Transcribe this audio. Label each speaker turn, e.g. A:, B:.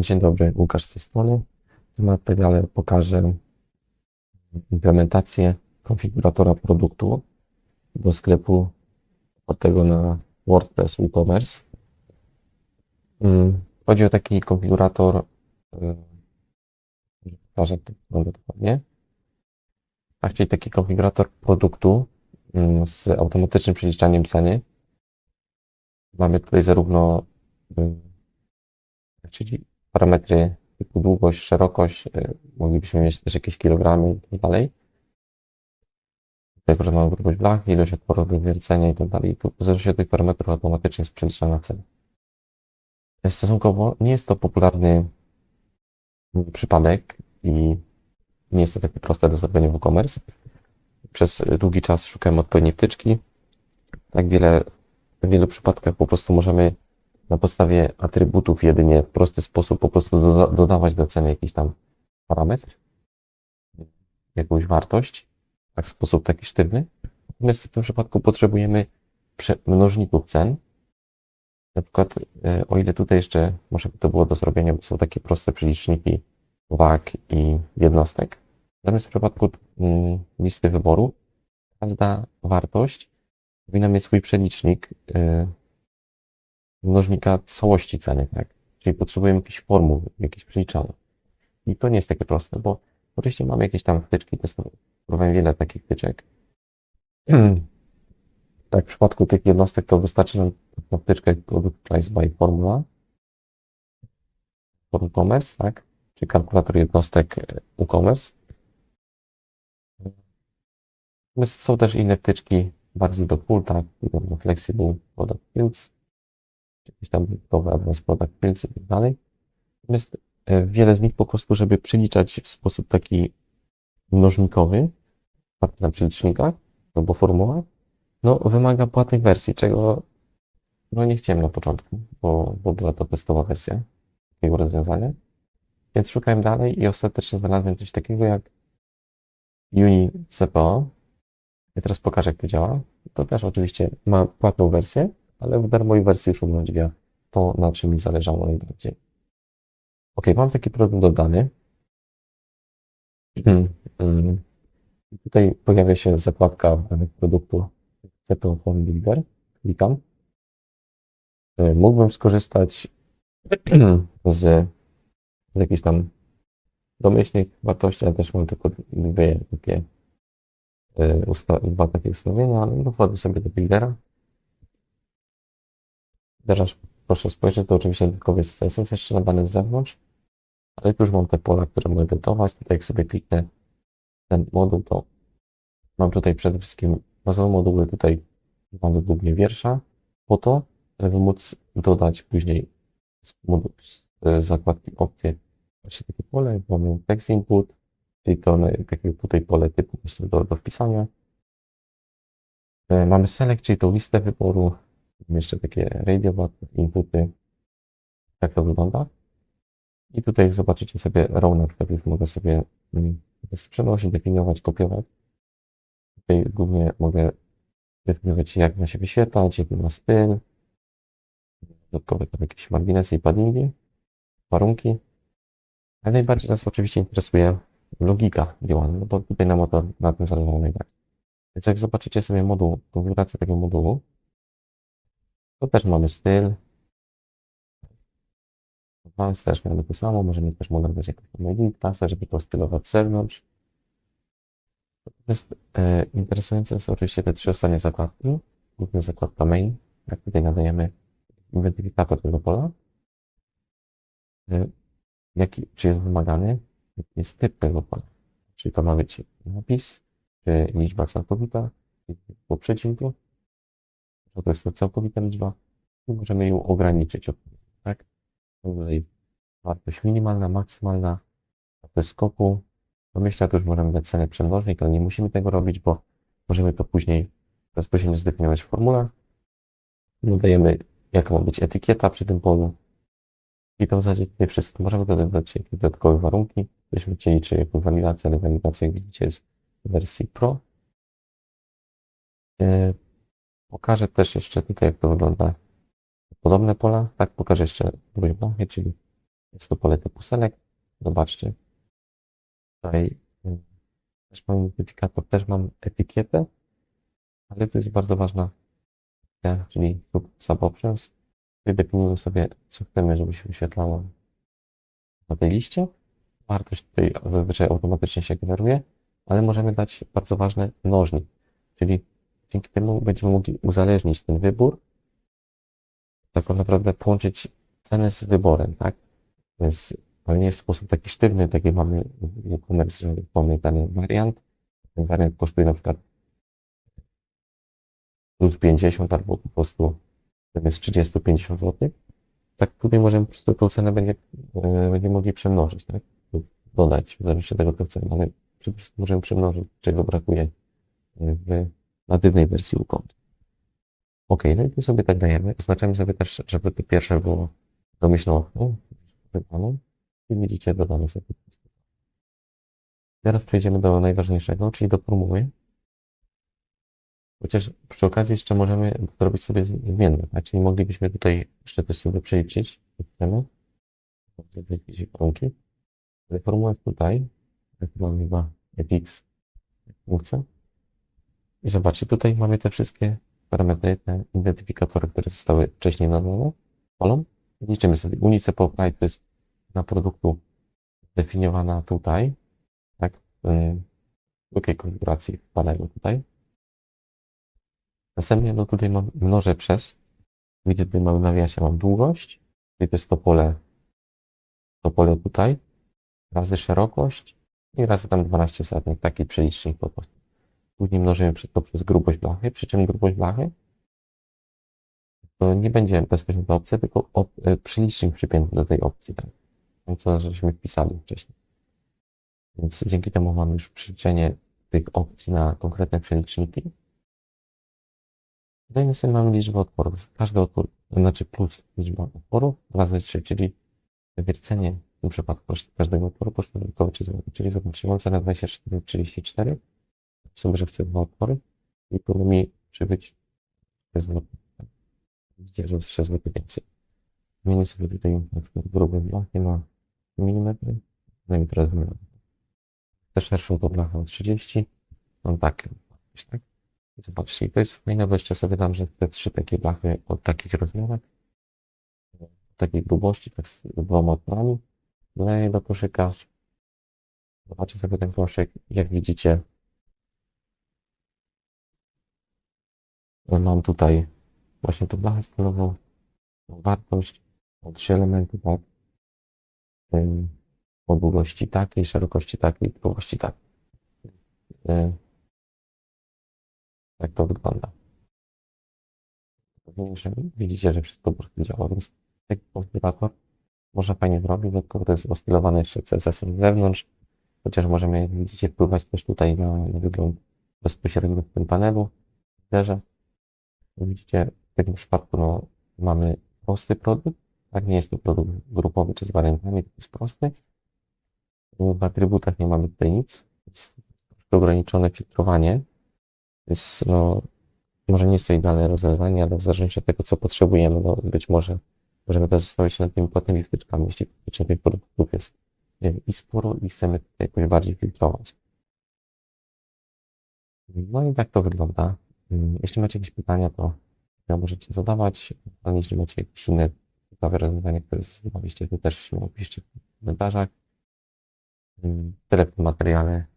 A: Dzień dobry, Łukasz z tej strony. W tym materiale pokażę implementację konfiguratora produktu do sklepu opartego na WordPress WooCommerce. Mm, Chodzi o taki konfigurator, y, pokażę dokładnie. A czyli taki konfigurator produktu mm, z automatycznym przeliczaniem ceny. Mamy tutaj zarówno y, czyli parametry typu długość, szerokość, y, moglibyśmy mieć też jakieś kilogramy i tak dalej. Tutaj proszę mamy grubość blachy, ilość otworów do wiercenia i tak dalej. Tu od tych parametrów automatycznie jest przeliczana. Stosunkowo nie jest to popularny mm, przypadek i nie jest to takie proste do zrobienia w e-commerce. Przez długi czas szukałem odpowiedniej wtyczki. Tak wiele, w wielu przypadkach po prostu możemy na podstawie atrybutów jedynie w prosty sposób po prostu doda dodawać do ceny jakiś tam parametr, jakąś wartość, tak w sposób taki sztywny. Natomiast w tym przypadku potrzebujemy mnożników cen. Na przykład, e, o ile tutaj jeszcze może by to było do zrobienia, bo są takie proste przeliczniki wag i jednostek. Natomiast w przypadku mm, listy wyboru, każda wartość powinna mieć swój przelicznik, y, mnożnika całości ceny, tak? Czyli potrzebujemy jakiejś formuł, jakieś przeliczane. I to nie jest takie proste, bo oczywiście mamy jakieś tam wtyczki, testowałem wiele takich wtyczek. tak, w przypadku tych jednostek to wystarczy nam na wtyczkę Product Price by Formula, Form Commerce, tak? Czyli kalkulator jednostek e-commerce. Są też inne wtyczki bardziej do pól, tak? Flexible Product Fields, jakieś tam dodatkowe Advanced Product Fields i tak dalej. Natomiast e, wiele z nich po prostu, żeby przeliczać w sposób taki mnożnikowy, oparty na przelicznikach albo formułach, no wymaga płatnych wersji, czego no nie chciałem na początku, bo, bo była to testowa wersja takiego rozwiązania. Więc szukałem dalej i ostatecznie znalazłem coś takiego jak UniCPO. I teraz pokażę, jak to działa. To też oczywiście ma płatną wersję, ale w darmowej wersji już umożliwia to, na czym mi zależało najbardziej. Ok, mam taki produkt dodany. Tutaj pojawia się zakładka produktu CPO Form Builder. Klikam. Mógłbym skorzystać z, jakichś tam domyślnych wartości, ale też mam tylko dwie takie, dwa takie ustawienia, ale wchodzę sobie do Buildera. Teraz proszę spojrzeć, to oczywiście tylko jest CSS jeszcze nadany z zewnątrz, ale już mam te pola, które mogę edytować. Tutaj jak sobie kliknę ten moduł, to mam tutaj przede wszystkim bazowe moduły, tutaj mam według mnie wiersza, po to, żeby móc dodać później z, moduł, z zakładki opcje właśnie takie pole, mamy text input, czyli to takie tutaj pole typu do, do wpisania. Mamy select, czyli tą listę wyboru, jeszcze takie radio inputy. Tak to wygląda. I tutaj zobaczycie sobie row na przykład już mogę sobie mm, przenosić, definiować, kopiować. Tutaj głównie mogę definiować jak ma się wyświetlać, jaki ma styl. Dodatkowe tam jakieś marginesy i paddingi, warunki. Ale najbardziej nas oczywiście interesuje logika działania, no bo tutaj nam to, na tym zależy najbardziej. Więc jak zobaczycie sobie moduł, konfigurację tego modułu, to też mamy styl. Advanced też mamy to samo, możemy też modelować jakąś tam klasę, żeby to stylować z zewnątrz. Natomiast e, interesujące są oczywiście te trzy ostatnie zakładki. Głównie zakładka main, jak tutaj nadajemy identyfikator tego pola. E, jaki, czy jest wymagany, jaki jest typ tego pola. Czyli to ma być napis, czy liczba całkowita, po przecinku, to jest to całkowita liczba i możemy ją ograniczyć, tak? Tutaj wartość minimalna, maksymalna, wartość skoku. Domyślnie to już możemy dać cenę przemnożnik, ale nie musimy tego robić, bo możemy to później bezpośrednio zdefiniować w formule. Dodajemy, jaka ma być etykieta przy tym polu. I to w zasadzie tutaj wszystko. Możemy dodać jakieś dodatkowe warunki. Byśmy chcieli, czy jakąś walidację, ale walidacja, jak widzicie, jest w wersji Pro. Pokażę też jeszcze tutaj, jak to wygląda. Podobne pola, tak pokażę jeszcze blachy, czyli Jest to pole typu select. Zobaczcie. Tutaj mm, też mam identyfikator, też mam etykietę, ale tu jest bardzo ważna, kwestia, czyli suboptions. Wydefiniujemy sobie, co chcemy, żeby się wyświetlało na tej liście. Wartość tutaj zazwyczaj automatycznie się generuje, ale możemy dać bardzo ważny mnożnik, czyli dzięki temu będziemy mogli uzależnić ten wybór, tak naprawdę połączyć cenę z wyborem, tak? Więc ale nie w sposób taki sztywny, tak jak mamy w e-commerce, że mamy dany wariant. Ten wariant kosztuje na przykład plus 50 albo po prostu zamiast 30-50 zł. Tak tutaj możemy po prostu tą cenę będzie, e, będziemy mogli przemnożyć, tak? Dodać, w zależności od tego, co chcemy, ale przede wszystkim możemy przemnożyć, czego brakuje w natywnej wersji WooCommerce. Ok, no i tu sobie tak dajemy. Oznaczamy sobie też, żeby to pierwsze było domyślną wybraną. I widzicie, dodamy sobie. Teraz przejdziemy do najważniejszego, czyli do formuły. Chociaż przy okazji jeszcze możemy zrobić sobie zmienne, tak? Czyli moglibyśmy tutaj jeszcze też sobie przeliczyć, jak chcemy. Jakieś warunki. Ale formuła jest tutaj. Jak mamy chyba fx funkcja. I zobaczcie, tutaj mamy te wszystkie parametry, te identyfikatory, które zostały wcześniej nadane. Kolom. Liczymy sobie. Unicę po to jest na produktu zdefiniowana tutaj, tak, w drugiej konfiguracji panelu tutaj. Następnie no tutaj mam mnożę przez, widzę tutaj mamy nawiasie, mam długość, czyli to jest to pole, to pole tutaj, razy szerokość i razy tam 12 setnych, taki przelicznik po prostu. Później mnożymy to przez grubość blachy, przy czym grubość blachy to nie będzie bezpośrednio opcja, tylko op, e, przelicznik przypięty do tej opcji. Tak co żeśmy wpisali wcześniej. Więc dzięki temu mamy już przeliczenie tych opcji na konkretne przeliczniki. Tutaj sobie mamy liczbę otworów. Każdy otwór, znaczy plus liczba otworów razy 3, czyli wywiercenie w tym przypadku każdego otworu kosztuje dodatkowo 3 zł. Czyli zobaczcie, mam cenę 24,34. Chcę dwa otwory i 3 zł. Widzicie, że 3 zł więcej. Zmienię sobie tutaj na przykład grube blachy na mm. No i teraz zmieniam. Tę szerszą to blachę o 30. Mam takie. Tak? I zobaczcie, to jest fajne, bo jeszcze sobie dam, że chcę trzy takie blachy od takich rozmiarach. Takiej grubości, tak z dwoma otworami. Wleję do koszyka. Zobaczcie sobie ten koszyk. Jak widzicie, mam tutaj właśnie tą blachę stylową, wartość o trzy elementy, tak? o długości takiej, szerokości takiej, długości takiej. Tak to wygląda. Widzicie, że wszystko po prostu działa, więc taki konfigurator można fajnie zrobić, dodatkowo to jest ostylowane jeszcze CSS-em z zewnątrz, chociaż możemy, widzicie, wpływać też tutaj na, na wygląd bezpośrednio w tym panelu. Widzę, widzicie, w takim przypadku no, mamy prosty produkt, tak, nie jest to produkt grupowy czy z wariantami, to jest prosty. W atrybutach nie mamy tutaj nic. Jest ograniczone filtrowanie. Więc no, może nie jest to idealne rozwiązanie, ale w zależności od tego, co potrzebujemy, no, być może możemy to zostawić nad tymi płatnymi wtyczkami, jeśli faktycznie tych produktów jest i sporo i chcemy tutaj jakoś bardziej filtrować. No i tak to wygląda. Jeśli macie jakieś pytania, to możecie zadawać. A jeśli macie jakieś inne ciekawe rozwiązanie, które zdecydowaliście, to też się napiszcie w komentarzach. Tyle w tym materiale.